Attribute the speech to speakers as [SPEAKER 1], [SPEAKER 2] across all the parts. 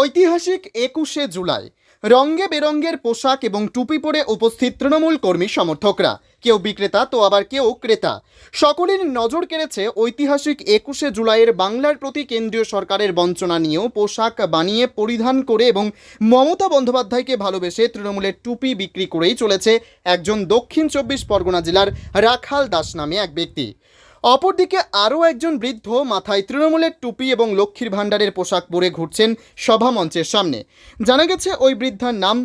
[SPEAKER 1] ঐতিহাসিক একুশে জুলাই। রঙ্গে বেরঙ্গের পোশাক এবং টুপি পরে উপস্থিত তৃণমূল কর্মী সমর্থকরা। কেউ বিক্রেতা, তো আবার কেউ ক্রেতা। সকলের নজর কেড়েছে ঐতিহাসিক একুশে জুলাইয়ের বাংলার প্রতি কেন্দ্রীয় সরকারের বঞ্চনা নিয়েও পোশাক বানিয়ে পরিধান করে এবং মমতা বন্দ্যোপাধ্যায়কে ভালোবেসে তৃণমূলের টুপি বিক্রি করেই চলেছে একজন দক্ষিণ চব্বিশ পরগনা জেলার রাখাল দাস নামে এক ব্যক্তি। অপরদিকে আরও একজন বৃদ্ধ মাথায় তৃণমূলের টুপি এবং লক্ষ্মীর ভাণ্ডারের পোশাক পরে ঘুরছেন সভামঞ্চের সামনে। জানা গেছে ওই বৃদ্ধার নাম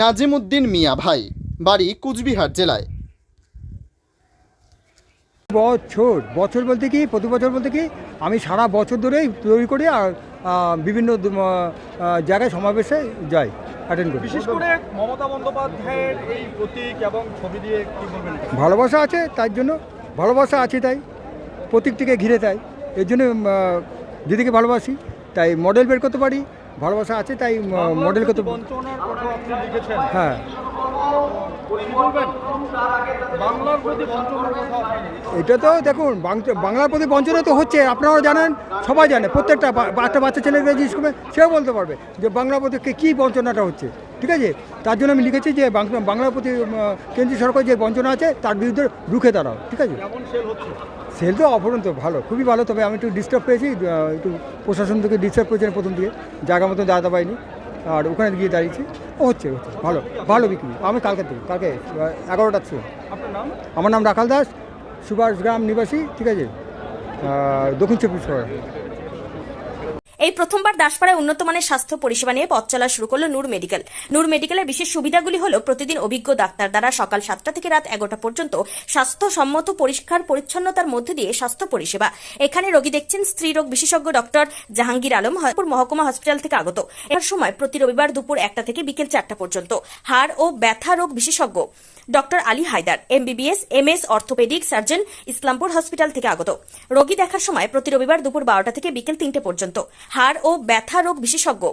[SPEAKER 1] নাজিমুদ্দিন মিয়া ভাই বাড়ি কুচবিহার জেলায়।
[SPEAKER 2] বছর বছর বলতে কি প্রতি বছর বলতে কি আমি সারা বছর ধরেই তৈরি করি আর বিভিন্ন জায়গায় সমাবেশে যাই অ্যাটেন্ড করি।
[SPEAKER 3] বিশেষ করে মমতা বন্দ্যোপাধ্যায়ের এই প্রতীক এবং ছবি দিয়ে কি বলবেন?
[SPEAKER 2] ভালোবাসা আছে তার জন্য ভালোবাসা আছে তাই। প্রতীকটিকে ঘিরে তাই এর জন্য দিদিকে ভালোবাসি তাই মডেল বের করতে পারি ভালোবাসা আছে তাই মডেল করতে হ্যাঁ। এটা তো দেখুন বাংলার প্রতি বঞ্চনা তো হচ্ছে আপনারাও জানেন সবাই জানে প্রত্যেকটা বা- একটা বাচ্চা ছেলেকে জিজ্ঞেস করবে সেও বলতে পারবে যে বাংলার প্রতি কী বঞ্চনাটা হচ্ছে। ঠিক আছে? তার জন্য আমি লিখেছি যে বাংলার প্রতি কেন্দ্রীয় সরকার যে বঞ্চনা আছে তার বিরুদ্ধে রুখে দাঁড়াও ঠিক আছে?
[SPEAKER 3] সেল
[SPEAKER 2] তো অপরন্ত ভালো খুবই ভালো তবে আমি একটু ডিস্টার্ব পেয়েছি একটু প্রশাসন থেকে ডিস্টার্ব পেয়েছি প্রথম দিকে জায়গা মতন দাঁড়াতে পারিনি আর ওখানে গিয়ে দাঁড়িয়েছি ও হচ্ছে হচ্ছে ভালো ভালো বিক্রি আমি কালকে থেকে কালকে এগারোটার সময় আমার নাম রাখাল দাস সুভাষ গ্রাম নিবাসী ঠিক আছে? দক্ষিণ চব্বিশ পরগনা।
[SPEAKER 4] এই প্রথমবার দাসপাড়ায় উন্নত মানের স্বাস্থ্য পরিষেবা নিয়ে পথ চলা শুরু করল নূর মেডিকেল। নূর মেডিকেলের বিশেষ সুবিধাগুলি হলো প্রতিদিন অভিজ্ঞ ডাক্তার দ্বারা সকাল সাতটা থেকে রাত এগারোটা পর্যন্ত স্বাস্থ্যসম্মত পরিষ্কার পরিচ্ছন্নতার মধ্যে দিয়ে স্বাস্থ্য পরিষেবা। এখানে রোগী দেখছেন স্ত্রীরোগ বিশেষজ্ঞ ডক্টর জাহাঙ্গীর আলম, হরপুর মহকুমা হসপিটাল থেকে আগত। এর সময় প্রতি রবিবার দুপুর একটা থেকে বিকেল চারটা পর্যন্ত। হাড় ও ব্যথা রোগ বিশেষজ্ঞ doctor Ali Haider, MBBS, MS, orthopaedic surgeon Islampur hospital থেকে আগত। রোগী দেখার সময় প্রতি রবিবার দুপুর বারোটা থেকে বিকেল তিনটে পর্যন্ত। হাড় ও ব্যথা রোগ বিশেষজ্ঞ।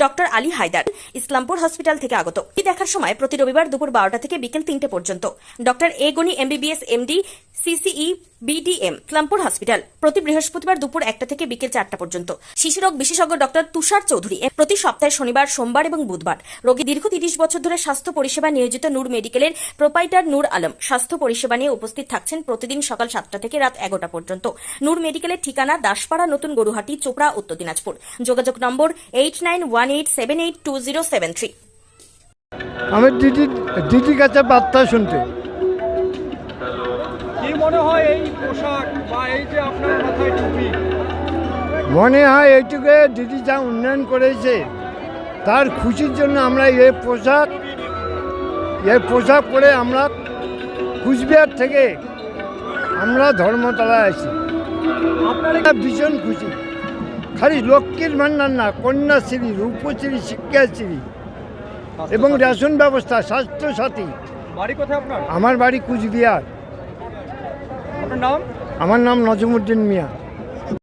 [SPEAKER 4] ডক্টর আলী হায়দার, ইসলামপুর হসপিটাল থেকে আগত। রোগী দেখার সময় প্রতি রবিবার দুপুর বারোটা থেকে বিকেল তিনটে পর্যন্ত। Doctor A Gani MBBS MD, CCE, BDM, Islampur hospital. প্রতি বৃহস্পতিবার দুপুর একটা থেকে বিকেল চারটা পর্যন্ত। শিশুরোগ বিশেষজ্ঞ ডক্টর তুষার চৌধুরী প্রতি সপ্তাহে শনিবার, সোমবার এবং বুধবার। রোগী দীর্ঘ তিরিশ বছর ধরে স্বাস্থ্য পরিষেবা নিয়োজিত নূর মেডিকেলের প্রোপাইটার নূর আলম। স্বাস্থ্য পরিষেবা নিয়ে উপস্থিত থাকছেন প্রতিদিন সকাল সাতটা থেকে রাত এগারোটা পর্যন্ত। নূর মেডিকেলের ঠিকানা দাসপাড়া নতুন গরুহাটি, চোপড়া, উত্তর দিনাজপুর। যোগাযোগ নম্বর eight nine one eight seven eight two zero seven three
[SPEAKER 5] আমি দিদি দিদির কাছে বার্তা শুনতে।
[SPEAKER 3] কি মনে হয় এই পোশাক বা এই যে আপনার মাথায় টুপি?
[SPEAKER 5] মনে হয় এইটুকু দিদি যা উন্নয়ন করেছে তার খুশির জন্য আমরা এই পোশাক এই পোশাক পরে আমরা কুচবিহার থেকে আমরা ধর্মতলায় আছি। আমরা ভীষণ খুশি। খালি লক্ষ্মীর ভান্ডার না কন্যাশ্রী রূপশ্রী শিক্ষাশ্রী এবং রেশন ব্যবস্থা স্বাস্থ্যসাথী
[SPEAKER 3] বাড়ি কোথায় আপনার?
[SPEAKER 5] আমার বাড়ি কুচবিহার।
[SPEAKER 3] আপনার নাম?
[SPEAKER 5] আমার নাম নজমুদ্দিন মিয়া।